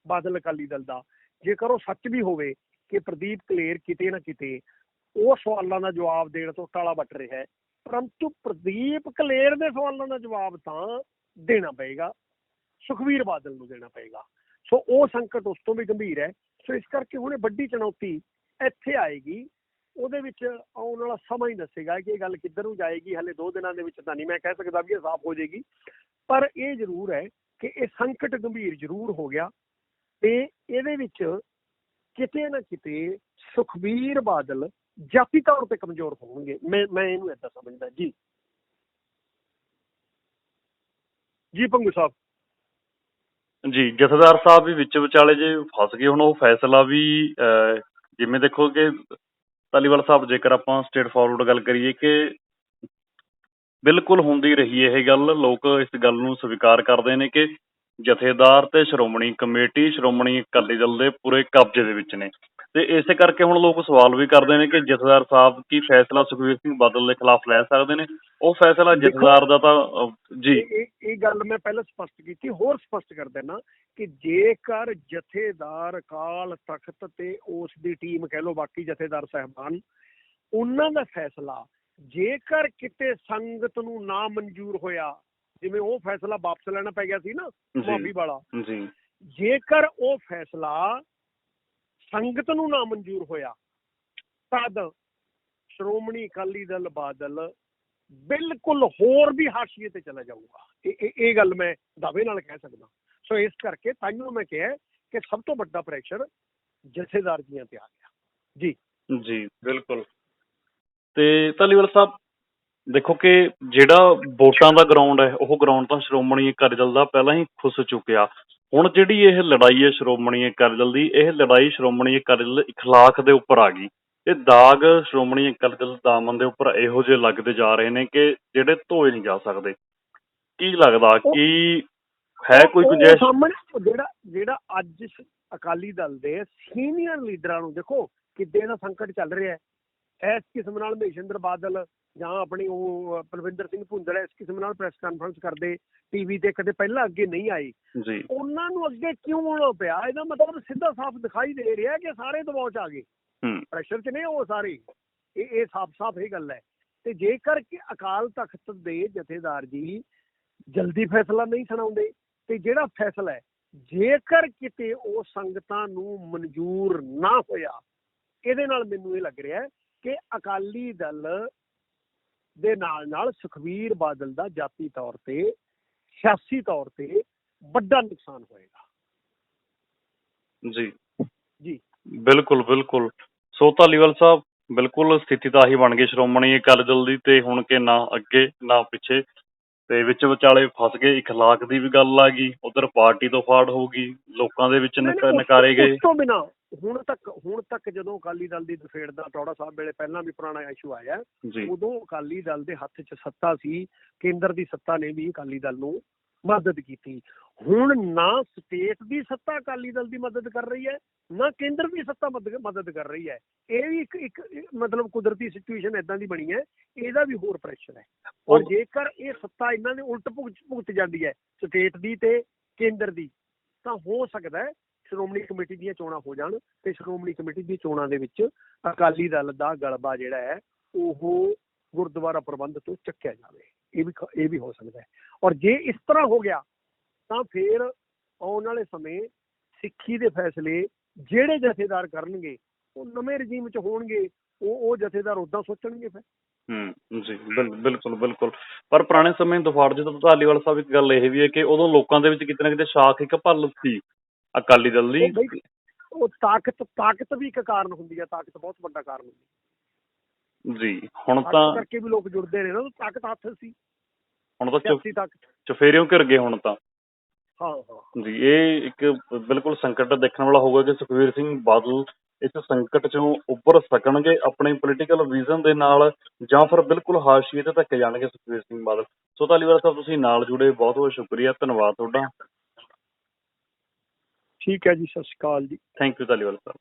ਬਾਦਲ ਅਕਾਲੀ ਦਲ ਦਾ, ਜੇਕਰ ਉਹ ਸੱਚ ਵੀ ਹੋਵੇ ਕਿ ਪ੍ਰਦੀਪ ਕਲੇਰ ਕਿਤੇ ਨਾ ਕਿਤੇ ਉਹ ਸਵਾਲਾਂ ਦਾ ਜਵਾਬ ਦੇਣ ਤੋਂ ਟਾਲਾ ਵੱਟ ਰਿਹਾ ਹੈ, ਪਰੰਤੂ ਪ੍ਰਦੀਪ ਕਲੇਰ ਦੇ ਸਵਾਲਾਂ ਦਾ ਜਵਾਬ ਤਾਂ ਦੇਣਾ ਪਏਗਾ, ਸੁਖਵੀਰ ਬਾਦਲ ਨੂੰ ਦੇਣਾ ਪਏਗਾ। ਸੋ ਉਹ ਸੰਕਟ ਉਸ ਤੋਂ ਵੀ ਗੰਭੀਰ ਹੈ। ਸੋ ਇਸ ਕਰਕੇ ਹੁਣ ਇਹ ਵੱਡੀ ਚੁਣੌਤੀ ਇੱਥੇ ਆਏਗੀ। ਉਹਦੇ ਵਿੱਚ ਆਉਣ ਵਾਲਾ ਸਮਾਂ ਹੀ ਦੱਸੇਗਾ ਕਿ ਇਹ ਗੱਲ ਕਿੱਧਰ ਨੂੰ ਜਾਏਗੀ। ਹਲੇ ਦੋ ਦਿਨਾਂ ਦੇ ਵਿੱਚ ਤਾਂ ਨਹੀਂ ਮੈਂ ਕਹਿ ਸਕਦਾ ਵੀ ਇਹ ਸਾਫ਼ ਹੋ ਜਾਏਗੀ। ਪਰ ਇਹ ਜ਼ਰੂਰ ਹੈ ਕਿ ਇਹ ਸੰਕਟ ਗੰਭੀਰ ਜ਼ਰੂਰ ਹੋ ਗਿਆ ਤੇ ਇਹਦੇ ਵਿੱਚ ਕਿਤੇ ਨਾ ਕਿਤੇ ਸੁਖਬੀਰ ਬਾਦਲ ਜਾਤੀ ਤੌਰ ਤੇ ਕਮਜ਼ੋਰ ਹੋਣਗੇ। ਮੈਂ ਮੈਂ ਇਹਨੂੰ ਏਦਾਂ ਸਮਝਦਾ। ਜੀ। ਜੀ ਪੰਗੂ ਸਾਹਿਬ। ਜੀ, ਜਥੇਦਾਰ ਸਾਹਿਬ ਵੀ ਵਿੱਚ ਵਿਚਾਲੇ ਜੇ ਫਸ ਗਏ, ਹੁਣ ਉਹ ਫੈਸਲਾ ਵੀ ਜਿਵੇਂ ਦੇਖੋ ਕਿ ਧਾਲੀਵਾਲ ਸਾਹਿਬ, ਜੇਕਰ ਆਪਾਂ ਸਟੇਟ ਫਾਰਵਰਡ ਗੱਲ ਕਰੀਏ ਕਿ ਬਿਲਕੁਲ ਹੁੰਦੀ ਰਹੀ ਇਹ ਗੱਲ, ਲੋਕ ਇਸ ਗੱਲ ਨੂੰ ਸਵੀਕਾਰ ਕਰਦੇ ਨੇ ਕਿ ਜਥੇਦਾਰ ਤੇ ਸ਼੍ਰੋਮਣੀ ਕਮੇਟੀ, ਸ਼੍ਰੋਮਣੀ ਅਕਾਲੀ ਦਲ ਦੇ ਪੂਰੇ ਕਬਜ਼ੇ ਦੇ ਵਿੱਚ ਨੇ। ਤੇ ਇਸੇ ਕਰਕੇ ਹੁਣ ਲੋਕ ਸਵਾਲ ਵੀ ਕਰਦੇ ਨੇ ਕਿ ਜਥੇਦਾਰ ਸਾਹਿਬ ਕੀ ਫੈਸਲਾ ਸੁਖਬੀਰ ਸਿੰਘ ਬਾਦਲ ਦੇ ਖਿਲਾਫ ਲੈ ਸਕਦੇ ਨੇ? ਉਹ ਫੈਸਲਾ ਜਥੇਦਾਰ ਦਾ ਤਾਂ ਜੀ। ਇਹ ਗੱਲ ਮੈਂ ਪਹਿਲਾਂ ਸਪਸ਼ਟ ਕੀਤੀ ਹੋਰ ਸਪਸ਼ਟ ਕਰ ਦੇਣਾ ਕਿ ਜੇਕਰ ਜਥੇਦਾਰ ਅਕਾਲ ਤਖਤ ਤੇ ਉਸ ਦੀ ਟੀਮ ਕਹਿ ਲਓ ਬਾਕੀ ਜਥੇਦਾਰ ਸਹਿਬਾਨ ਉਹਨਾਂ ਦਾ ਫੈਸਲਾ ਜੇਕਰ ਕਿਤੇ ਸੰਗਤ ਨੂੰ ਨਾ ਮਨਜ਼ੂਰ ਹੋਇਆ ਜਿਵੇਂ ਉਹ ਫੈਸਲਾ ਵਾਪਸ ਲੈਣਾ ਪੈ ਗਿਆ ਸੀ ਨਾ ਮਾਫੀ ਵਾਲਾ। ਜੀ। ਜੇਕਰ ਉਹ ਫੈਸਲਾ ਸੰਗਤ ਨੂੰ ਨਾ ਮਨਜ਼ੂਰ ਹੋਇਆ, ਤਦ ਸ਼੍ਰੋਮਣੀ ਅਕਾਲੀ ਦਲ ਬਾਦਲ ਬਿਲਕੁਲ ਹੋਰ ਵੀ ਹਾਸ਼ੀਏ ਤੇ ਚਲਾ ਜਾਊਗਾ। ਇਹ, ਇਹ- ਗੱਲ ਮੈਂ ਦਾਅਵੇ ਨਾਲ ਕਹਿ ਸਕਦਾ। ਸੋ ਇਸ ਕਰਕੇ ਤਾਈਓ ਮੈਂ ਕਿਹਾ ਕਿ ਸਭ ਤੋਂ ਵੱਡਾ ਪ੍ਰੈਸ਼ਰ ਜਥੇਦਾਰ ਜੀਆਂ ਤੇ ਆ ਗਿਆ। ਜੀ। ਜੀ, ਬਿਲਕੁਲ। ਤੇ ਧਾਲੀਵਾਲ ਸਾਹਿਬ, ਦੇਖੋ ਕਿ ਜਿਹੜਾ ਵੋਟਾਂ ਦਾ ਗਰਾਊਂਡ ਹੈ, ਉਹ ਗਰਾਊਂਡ ਤਾਂ ਸ਼੍ਰੋਮਣੀ ਅਕਾਲੀ ਦਲ ਦਾ ਪਹਿਲਾਂ ਹੀ ਖੁੱਸ ਚੁੱਕਿਆ। ਹੁਣ ਜਿਹੜੀ ਇਹ ਲੜਾਈ ਹੈ ਸ਼੍ਰੋਮਣੀ ਅਕਾਲੀ ਦਲ ਦੀ ਇਹ ਲੜਾਈ ਸ਼੍ਰੋਮਣੀ ਅਕਾਲੀ ਦਲ ਇਖਲਾਕ ਦੇ ਉੱਪਰ ਆ ਗਈ। ਇਹ ਦਾਗ ਸ਼੍ਰੋਮਣੀ ਅਕਾਲੀ ਦਲ ਦਾਮਨ ਦੇ ਉੱਪਰ ਇਹੋ ਜਿਹੇ ਲੱਗਦੇ ਜਾ ਰਹੇ ਨੇ ਕਿ ਜਿਹੜੇ ਧੋਏ ਨਹੀਂ ਜਾ ਸਕਦੇ। ਕੀ ਲੱਗਦਾ ਕੀ ਹੈ ਕੋਈ ਗੁੰਜਾਇਸ਼? ਸਾਹਮਣੇ ਜਿਹੜਾ ਜਿਹੜਾ ਅੱਜ ਅਕਾਲੀ ਦਲ ਦੇ ਸੀਨੀਅਰ ਲੀਡਰਾਂ ਨੂੰ ਦੇਖੋ ਕਿੱਡੇ ਦਾ ਸੰਕਟ ਚੱਲ ਰਿਹਾ ਹੈ। ਇਸ ਕਿਸਮ ਨਾਲ ਮਹੇਸ਼ਿੰਦਰ ਬਾਦਲ ਜਾਂ ਆਪਣੀ ਉਹ ਪਰਵਿੰਦਰ ਸਿੰਘ ਭੁੰਦੜ ਇਸ ਕਿਸਮ ਨਾਲ ਪ੍ਰੈਸ ਕਾਨਫਰੰਸ ਕਰਦੇ ਟੀਵੀ ਤੇ ਕਦੇ ਪਹਿਲਾਂ ਅੱਗੇ ਨਹੀਂ ਆਈ ਜੀ। ਉਹਨਾਂ ਨੂੰ ਅੱਗੇ ਕਿਉਂ ਆਉਣਾ ਪਿਆ? ਇਹਦਾ ਮਤਲਬ ਸਿੱਧਾ ਸਾਫ਼ ਦਿਖਾਈ ਦੇ ਰਿਹਾ ਕਿ ਸਾਰੇ ਦਬਾਅ 'ਚ ਆ ਗਏ। ਹੂੰ। ਪ੍ਰੈਸ਼ਰ 'ਚ ਨੇ ਉਹ ਸਾਰੇ। ਇਹ ਇਹ ਸਾਫ਼-ਸਾਫ਼ ਇਹ ਗੱਲ ਹੈ। ਤੇ ਜੇਕਰ ਕਿ ਅਕਾਲ ਤਖਤ ਦੇ ਜਥੇਦਾਰ ਜੀ ਜਲਦੀ ਫੈਸਲਾ ਨਹੀਂ ਸੁਣਾਉਂਦੇ ਤੇ ਜਿਹੜਾ ਫੈਸਲਾ ਹੈ ਜੇਕਰ ਕਿਤੇ ਉਹ ਸੰਗਤਾਂ ਨੂੰ ਮਨਜ਼ੂਰ ਨਾ ਹੋਇਆ ਇਹਦੇ ਨਾਲ ਮੈਨੂੰ ਇਹ ਲੱਗ ਰਿਹਾ ਹੈ ਕਿ ਅਕਾਲੀ ਦਲ ਦੇ ਨਾਲ ਨਾਲ ਸੁਖਵੀਰ ਬਾਦਲ ਦਾ ਜਾਤੀ ਤੌਰ ਤੇ ਸਿਆਸੀ ਤੌਰ ਤੇ ਵੱਡਾ ਨੁਕਸਾਨ ਹੋਏਗਾ। ਜੀ। ਜੀ। ਬਿਲਕੁਲ ਬਿਲਕੁਲ। ਸੋ ਧਾਲੀਵਾਲ ਸਾਹਿਬ ਬਿਲਕੁਲ ਸਥਿਤੀ ਤਾਂ ਆਹੀ ਬਣ ਗਈ ਸ਼੍ਰੋਮਣੀ ਅਕਾਲੀ ਦਲ ਦੀ ਤੇ ਹੁਣ ਕਿ ਨਾ ਅੱਗੇ ਨਾ ਪਿੱਛੇ। ਤੇ ਵਿੱਚ ਵਿਚਾਲੇ ਫਸ ਗਏ ਇਖਲਾਕ ਦੀ ਵੀ ਗੱਲ ਆ ਗਈ। ਉਧਰ ਪਾਰਟੀ ਤੋਂ ਫਾੜ ਹੋ ਗਈ। ਲੋਕਾਂ ਦੇ ਵਿੱਚ ਨਕਾਰੇ ਗਏ। ਉਸ ਤੋਂ ਬਿਨਾ ਹੁਣ ਤੱਕ ਹੁਣ ਤੱਕ ਜਦੋਂ ਅਕਾਲੀ ਦਲ ਦੀ ਦਫੇੜ ਦਾ ਟੌੜਾ ਸਾਹਿਬ ਵੇਲੇ ਪਹਿਲਾਂ ਵੀ ਪੁਰਾਣਾ ਇਸ਼ੂ ਆਇਆ ਉਦੋਂ ਅਕਾਲੀ ਦਲ ਦੇ ਹੱਥ 'ਚ ਸੱਤਾ ਸੀ ਕੇਂਦਰ ਦੀ ਸੱਤਾ ਨੇ ਵੀ ਅਕਾਲੀ ਦਲ ਨੂੰ ਮਦਦ ਕੀਤੀ। ਹੁਣ ਨਾ ਸਟੇਟ ਦੀ ਸੱਤਾ ਅਕਾਲੀ ਦਲ ਦੀ ਮਦਦ ਕਰ ਰਹੀ ਹੈ ਨਾ ਕੇਂਦਰ ਦੀ ਸੱਤਾ ਮਦਦ ਕਰ ਰਹੀ ਹੈ। ਇਹ ਵੀ ਇੱਕ ਇੱਕ ਮਤਲਬ ਕੁਦਰਤੀ ਸਿਚੁਏਸ਼ਨ ਇਦਾਂ ਦੀ ਬਣੀ ਹੈ ਇਹਦਾ ਵੀ ਹੋਰ ਪ੍ਰੈਸ਼ਰ ਹੈ। ਔਰ ਜੇਕਰ ਇਹ ਸੱਤਾ ਇਹਨਾਂ ਦੇ ਉਲਟ ਭੁਗਤ ਜਾਂਦੀ ਹੈ ਸਟੇਟ ਦੀ ਤੇ ਕੇਂਦਰ ਦੀ ਤਾਂ ਹੋ ਸਕਦਾ ਹੈ ਸ਼੍ਰੋਮਣੀ ਕਮੇਟੀ ਦੀਆਂ ਚੋਣਾਂ ਹੋ ਜਾਣ ਤੇ ਸ਼੍ਰੋਮਣੀ ਕਮੇਟੀ ਦੀ ਚੋਣਾਂ ਦੇ ਵਿੱਚ ਅਕਾਲੀ ਦਲ ਦਾ ਗਲਬਾ ਜਿਹੜਾ ਹੈ, ਉਹ ਗੁਰਦੁਆਰਾ ਪ੍ਰਬੰਧ ਤੋਂ ਚੱਕਿਆ ਜਾਵੇ। ਇਹ ਵੀ ਇਹ ਵੀ ਹੋ ਸਕਦਾ ਹੈ। ਔਰ ਜੇ ਇਸ ਤਰ੍ਹਾਂ ਹੋ ਗਿਆ, ਤਾਂ ਫਿਰ ਆਉਣ ਵਾਲੇ ਸਮੇਂ ਸਿੱਖੀ ਦੇ ਫੈਸਲੇ ਜਿਹੜੇ ਜਥੇਦਾਰ ਕਰਨਗੇ, ਉਹ ਨਵੇਂ ਰਜੀਮ 'ਚ ਹੋਣਗੇ, ਉਹ ਉਹ ਜਥੇਦਾਰ ਉਦਾਂ ਸੋਚਣਗੇ ਫਿਰ। ਹੂੰ, ਜੀ ਬਿਲਕੁਲ ਬਿਲਕੁਲ। ਪਰ ਪੁਰਾਣੇ ਸਮੇਂ ਦਫਾੜ, ਜਦੋਂ ਧਾਲੀਵਾਲ ਸਾਹਿਬ ਇੱਕ ਗੱਲ ਇਹ ਵੀ ਹੈ ਕਿ ਉਦੋਂ ਲੋਕਾਂ ਦੇ ਵਿੱਚ ਕਿਤੇ ਨਾ ਕਿਤੇ ਸ਼ਾਖ ਇੱਕ ਭੱਲ ਸੀ। ਅਕਾਲੀ ਦਲ ਦੀ। ਉਹ ਬਈ ਉਹ ਤਾਕਤ ਤਾਕਤ ਵੀ ਇੱਕ ਕਾਰਨ ਹੁੰਦੀ ਹੈ ਤਾਕਤ ਬਹੁਤ ਵੱਡਾ ਕਾਰਨ ਹੁੰਦੀ ਜੀ ਹੁਣ ਤਾਂ ਕਰਕੇ ਵੀ ਲੋਕ ਜੁੜਦੇ ਨੇ ਨਾ ਉਹ ਤਾਕਤ ਹੱਥ ਸੀ। ਹੁਣ ਤਾਂ ਚੁ- ਸਿਆਸੀ ਤਾਕਤ। ਚੁਫੇਰਿਓਂ ਘਿਰ ਗਏ ਹੁਣ ਤਾਂ। ਹਾਂ ਹਾਂ। ਜੀ ਇਹ ਇੱਕ ਬਿਲਕੁਲ ਸੰਕਟ ਦੇਖਣ ਵਾਲਾ ਹੋਊਗਾ ਕਿ ਸੁਖਵੀਰ ਸਿੰਘ ਬਾਦਲ ਇਸ ਸੰਕਟ ਚੋਂ ਉੱਭਰ ਸਕਣਗੇ ਆਪਣੇ ਪੋਲੀਟੀਕਲ ਵਿਜ਼ਨ ਦੇ ਨਾਲ ਜਾਂ ਫਿਰ ਬਿਲਕੁਲ ਹਾਸ਼ੀਏ ਤੇ ਧੱਕੇ ਜਾਣਗੇ ਸੁਖਵੀਰ ਸਿੰਘ ਬਾਦਲ। ਸੋ ਧਾਲੀਵਾਲ ਸਾਹਿਬ ਤੁਸੀਂ ਨਾਲ ਜੁੜੇ ਬਹੁਤ ਬਹੁਤ ਸ਼ੁਕਰੀਆ ਧੰਨਵਾਦ ਤੁਹਾਡਾ। ਠੀਕ ਹੈ ਜੀ ਸਤਿ ਸ਼੍ਰੀ ਅਕਾਲ ਜੀ। Thank you Dhaliwal Sahib